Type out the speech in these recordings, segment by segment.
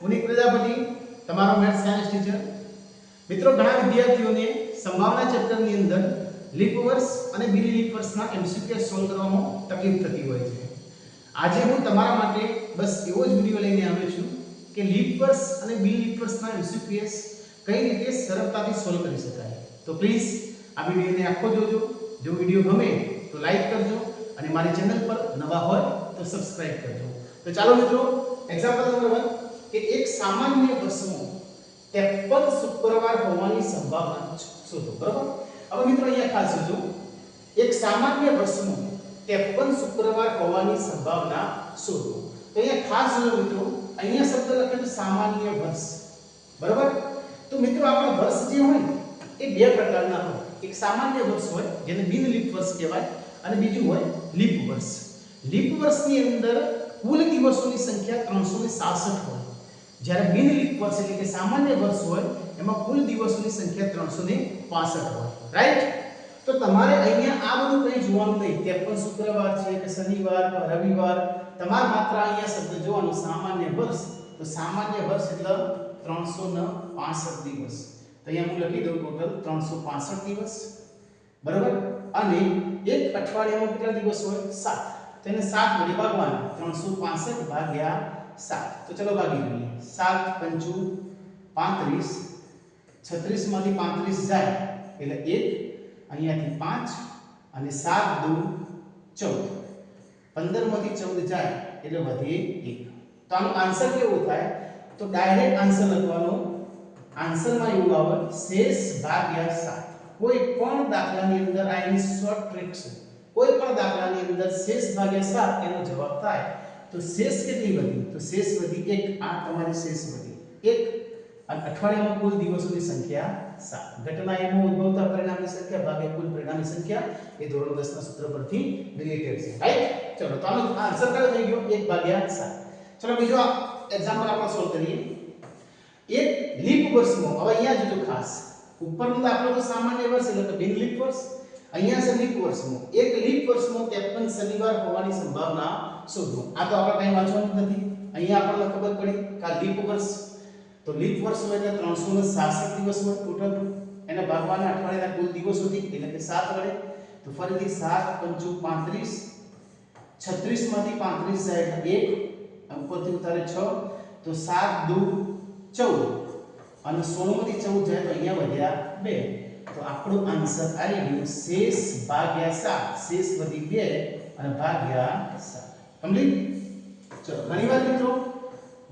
પુનિક પ્રજાપતિ, તમારો maths science teacher. મિત્રો, ઘણા વિદ્યાર્થીઓને સંભાવના ચેપ્ટરની અંદર લીપ વર્ષ અને બિલી લીપ વર્ષના એમસીક્યુ સોલ્વ કરવામાં તકલીફ થતી હોય છે. આજે હું તમારા માટે બસ એવો જ વીડિયો લઈને આવ્યો છું કે લીપ વર્ષ અને બિલી લીપ વર્ષના એમસીક્યુ કઈ રીતે સરળતાથી સોલ્વ કરી શકાય. તો પ્લીઝ આ વિડીયોને આખો જોજો. જો વીડિયો ગમે તો લાઈક કરજો અને મારી ચેનલ પર નવા હોય તો સબસ્ક્રાઇબ કરજો. તો ચાલો મિત્રો એક્ઝામ્પલ નંબર 1 કે એક સામાન્ય બસમાં 53 શુક્રવાર હોવાની સંભાવના શોધો, બરાબર? હવે મિત્રો અહીંયા ખાસ જોજો. એક સામાન્ય બસમાં 53 શુક્રવાર હોવાની સંભાવના શોધો. તો અહીંયા ખાસ જોજો મિત્રો, અહીંયા શબ્દ લખેલું સામાન્ય વર્ષ બરાબર? તો મિત્રો આપણા વર્ષ જે હોય એ બે પ્રકારના હોય. એક સામાન્ય વર્ષ હોય, જેને બિન લીપ વર્ષ કહેવાય, અને બીજું હોય લીપ વર્ષ લીપ વર્ષની અંદર કુલ દિવસોની સંખ્યા 366 હોય. જ્યારે બિન લીપ વર્ષ એટલે કે સામાન્ય વર્ષ હોય, એમાં કુલ દિવસોની સંખ્યા 365 હોય. રાઈટ તો તમારે અહીંયા આ બધું કંઈ જોવાનું નહીં. ત્રેપન શુક્રવાર છે કે શનિવાર, કે રવિવાર. તમારે માત્ર અહીંયા શબ્દ જોવાનું સામાન્ય વર્ષ. તો સામાન્ય વર્ષ એટલે 365 દિવસ. તો અહીંયા હું લખી દઉં ટોટલ 365 દિવસ. બરાબર? અને એક અઠવાડિયામાં કેટલા દિવસ હોય? 7 તો એને 7 વડે ભાગવાના. 365 ભાગ્યા 7 તો ચલો ભાગી લઈએ. સાત, પંચુ 35 36 માંથી 35 જાય. એટલે એક, અહીંયાથી પાંચ અને સાત દુ ચૌદ. પંદરમાંથી ચૌદ જાય, એટલે વધે એક. તો આનો આન્સર કેવો થાય? તો ડાયરેક્ટ આન્સર લખવાનો. આન્સરમાં એવું આવે, શેષ ભાગ્યા સાત. કોઈ પણ દાખલાની અંદર આ એની શોર્ટ ટ્રિક છે. કોઈ પણ દાખલાની અંદર શેષ ભાગ્યા સાત, એનો જવાબ થાય. તો શેષ કેટલી વધી તો શેષ વધી એક, આ તમારી શેષ વધી. 1 અને અઠવાડિયામાં કુલ દિવસોની સંખ્યા 7 ઘટના એમાં ઉદ્ભવતા પરિણામની સંખ્યા ભાગે કુલ પરિણામની સંખ્યા એ ધોરણ 10 ના સૂત્ર પરથી રિલેટેડ છે. રાઈટ ચલો, તો આનો આન્સર કયો થઈ ગયો? 1 ભાગ્યા 7 ચલો, બીજો એક્ઝામ્પલ આપણે સોલ્વ કરીએ. એક લીપ વર્ષમાં, હવે અહીંયા જોજો ખાસ. ઉપરનો દાખલો તો સામાન્ય વર્ષ એટલે કે બિન લીપ વર્ષ. અહીંયા છે લીપ વર્ષમાં એક લીપ વર્ષનું કેપ્ટન શનિવાર હોવાની સંભાવના શોધો આ તો આપણે કંઈ વાંચવાનું નથી. અહીંયા આપણને ખબર પડી કે આ લીપ વર્ષ. તો લીપ વર્ષ હોય એટલે 366 દિવસ હોય ટોટલ એને ભાગવાના અઠવાડિયાના કુલ દિવસોથી એટલે કે 7 વડે. તો ફરીથી 7 પંચુ 35 36 માંથી 35 જાય એટલે 1 ઉપરથી ઉતારે 6 તો 7 દુ 14 અને 16 ચૌદ 14 જાય તો અહીંયા વધ્યા 2 તો આપણો આન્સર આવી ગયો શેષ ભાગ્યા 7 શેષ વધી 2 અને ભાગ્યા 7 સમજી? ચલો ઘણીવાર મિત્રો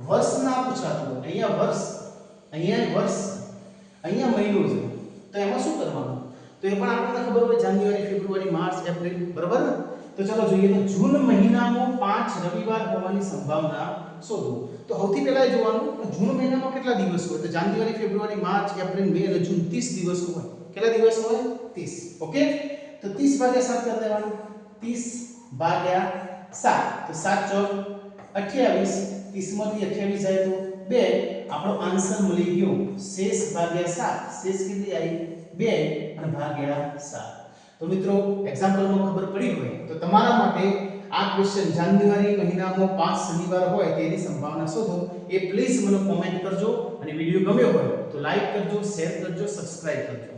વર્ષ ના પૂછાતું હોય, અહીંયા વર્ષ અહીંયા વર્ષ, અહીંયા મહિનો છે. તો એમાં શું કરવાનું? તો એ પણ આપણને ખબર હોય, જાન્યુઆરી, ફેબ્રુઆરી, માર્ચ, એપ્રિલ, બરાબર તો ચલો જોઈએ તો જૂન મહિનામાં પાંચ રવિવાર હોવાની સંભાવના શોધો તો સૌથી પહેલા એ જોવાનું જૂન મહિનામાં કેટલા દિવસ હોય? તો જાન્યુઆરી, ફેબ્રુઆરી, માર્ચ, એપ્રિલ, મે અને જૂન 30 દિવસો હોય. કેટલા દિવસ હોય? 30 ઓકે? તો 30 ભાગ્યા 7 કરી દેવાનું. 30 ભાગ્યા 7 તો 7 ચોક 28 30 માંથી 28 જાય તો 2 આપણો આન્સર મળી ગયો શેષ ભાગ્યા 7 શેષ કેટલી આવી? 2 અને ભાગ્યા 7 તો મિત્રો એક્ઝામ્પલમાં ખબર પડી હોય તો તમારા માટે આ ક્વેશ્ચન જાન્યુઆરી મહિનામાં પાંચ શનિવાર હોય તેની સંભાવના શોધો. એ પ્લીઝ મને કોમેન્ટ કરજો અને વીડિયો ગમ્યો હોય તો લાઈક કરજો શેર કરજો સબસ્ક્રાઇબ કરજો.